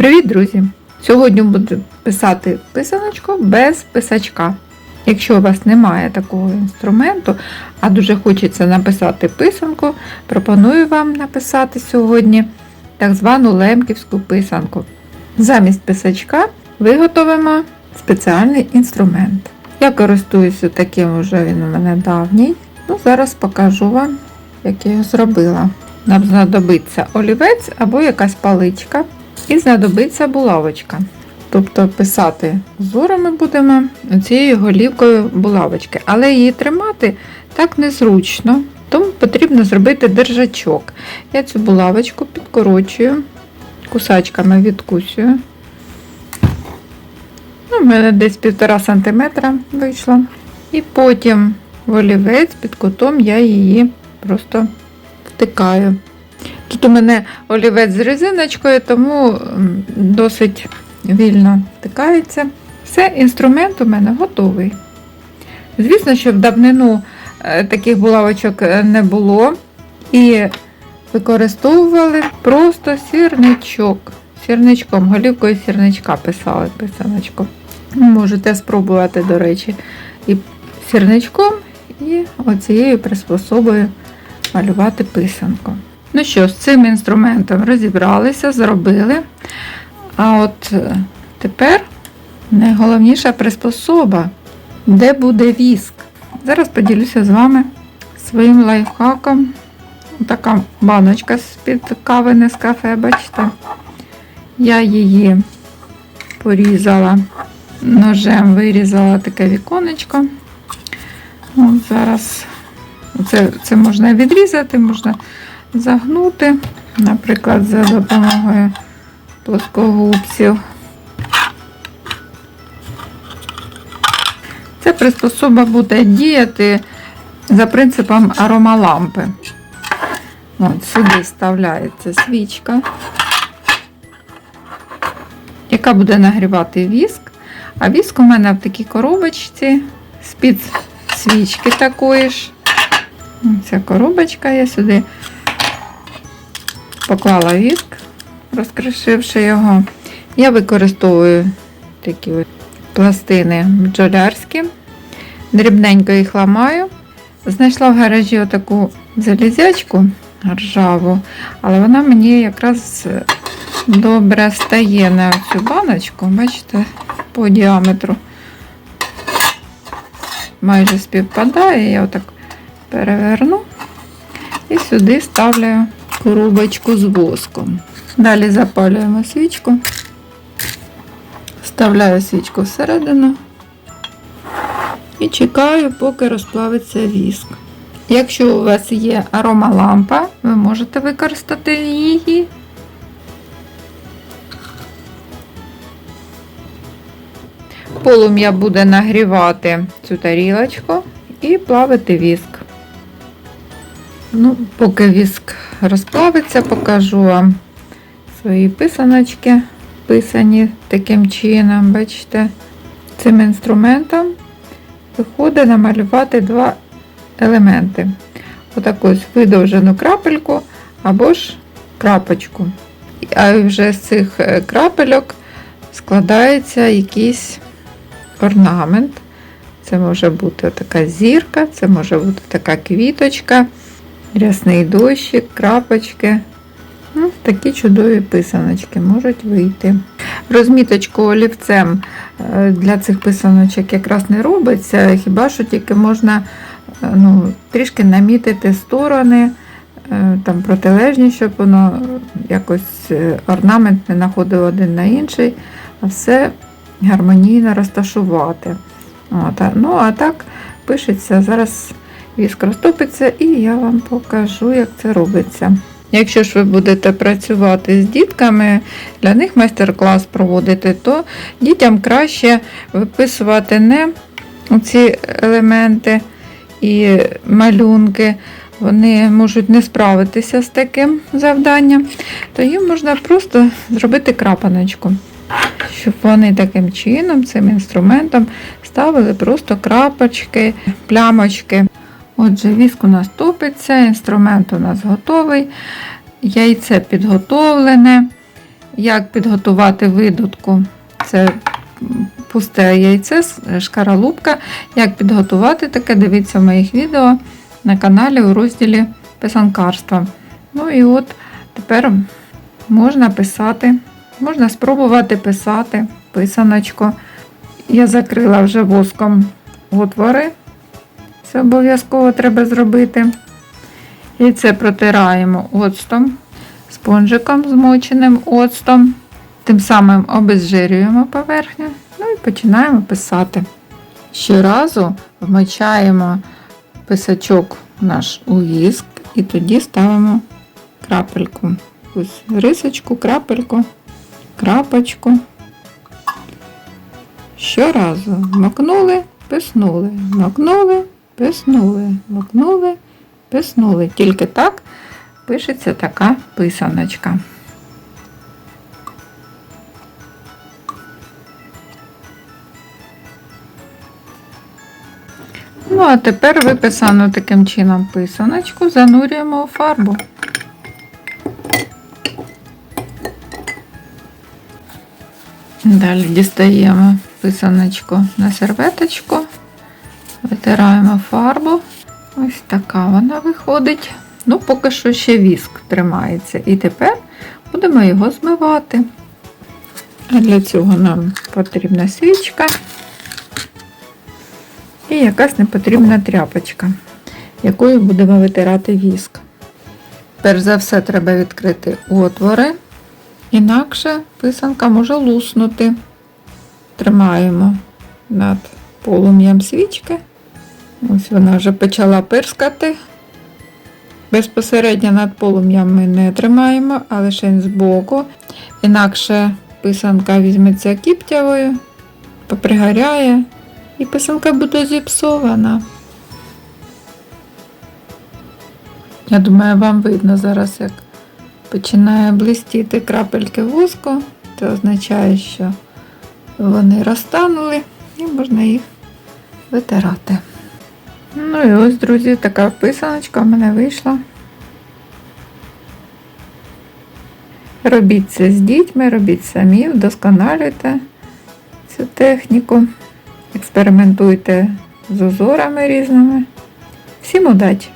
Привіт, друзі! Сьогодні буду писати писаночку без писачка. Якщо у вас немає такого інструменту, а дуже хочеться написати писанку, пропоную вам написати сьогодні так звану лемківську писанку. Замість писачка виготовимо спеціальний інструмент. Я користуюся таким вже він у мене давній. Ну, зараз покажу вам, як я його зробила. Нам знадобиться олівець або якась паличка, і знадобиться булавочка. Тобто писати узори ми будемо цією голівкою булавочки, але її тримати так незручно, тому потрібно зробити держачок. Я цю булавочку підкорочую, кусачками відкусюю. Ну, У мене десь півтора сантиметра вийшло. І потім в олівець під кутом я її просто втикаю. Тут у мене олівець з резиночкою, тому досить вільно втикається. Все, інструмент у мене готовий. Звісно, що в давнину е, таких булавочок е, не було. І використовували просто сірничок. Сірничком, голівкою сірничка писали писаночку. Можете спробувати, до речі, і сірничком, і оцією приспособою малювати писанку. Ну що, з цим інструментом розібралися, зробили. А от е, тепер найголовніша приспособа, де буде віск. Зараз поділюся з вами своїм лайфхаком. Така баночка з-під кави не з кафе, бачите. Я її порізала ножем, вирізала таке віконечко. От зараз це, це можна відрізати, можна загнути, наприклад, за допомогою плоскогубців. Ця приспособа буде діяти за принципом аромалампи. От, сюди вставляється свічка, яка буде нагрівати віск. А віск у мене в такій коробочці з-під свічки такої ж. Ця коробочка я сюди поклала віск, розкришивши його. Я використовую такі от пластини бджолярські, дрібненько їх ламаю. Знайшла в гаражі отаку залізячку ржаву, але вона мені якраз добре стає на цю баночку, бачите, по діаметру майже співпадає. Я отак переверну і сюди ставлю коробочку з воском. Далі запалюємо свічку, вставляю свічку всередину і чекаю, поки розплавиться віск. Якщо у вас є аромалампа, ви можете використати її. Полум'я буде нагрівати цю тарілочку і плавити віск. Ну, поки віск розплавиться, покажу вам свої писаночки, писані таким чином, бачите, цим інструментом виходить намалювати два елементи. Отаку ось видовжену крапельку або ж крапочку. А вже з цих е, крапельок складається якийсь орнамент. Це може бути така зірка, це може бути така квіточка, рясний дощик, крапочки. Ну, такі чудові писаночки можуть вийти. Розміточку олівцем е, для цих писаночок якраз не робиться, хіба що тільки можна е, ну, трішки намітити сторони, е, там протилежні, щоб воно якось орнамент не находив один на інший, а все гармонійно розташувати. От, ну, а так пишеться, зараз віск розтопиться і я вам покажу, як це робиться. Якщо ж ви будете працювати з дітками, для них майстер-клас проводити, то дітям краще виписувати не ці елементи і малюнки. Вони можуть не справитися з таким завданням, то їм можна просто зробити крапаночку щоб вони таким чином, цим інструментом, ставили просто крапочки, плямочки. Отже, віск у нас топиться, інструмент у нас готовий, яйце підготовлене. як підготувати видутку. Це пусте яйце, шкаралупка. Як підготувати таке, дивіться в моїх відео на каналі у розділі писанкарства. Ну і от тепер можна писати, можна спробувати писати писаночку. Я закрила вже воском отвори. Це обов'язково треба зробити. І це протираємо оцтом, спонжиком змоченим оцтом. Тим самим обезжирюємо поверхню. Ну і починаємо писати. Щоразу вмочаємо писачок наш у віск і тоді ставимо крапельку. Ось рисочку, крапельку, крапочку. Щоразу вмокнули, писнули, вмокнули, писнули, вмокнули, писнули. Тільки так пишеться така писаночка. Ну, а тепер виписану таким чином писаночку занурюємо у фарбу. Далі дістаємо писаночку на серветочку, витираємо фарбу. Ось така вона виходить. Ну, поки що ще віск тримається. І тепер будемо його змивати. А для цього нам потрібна свічка і якась непотрібна тряпочка, якою будемо витирати віск. Перш за все, треба відкрити отвори, інакше писанка може луснути. Тримаємо над полум'ям свічки. Ось вона вже почала пирскати. Безпосередньо над полум'ям ми не тримаємо, а лише збоку. Інакше писанка візьметься кіптявою, попригоряє, і писанка буде зіпсована. Я думаю, вам видно зараз, як починає блистіти крапельки воску. Це означає, що вони розтанули і можна їх витирати. Ну і ось, друзі, така писаночка в мене вийшла. Робіть це з дітьми, робіть самі, вдосконалюйте цю техніку, експериментуйте з узорами різними. Всім удачі!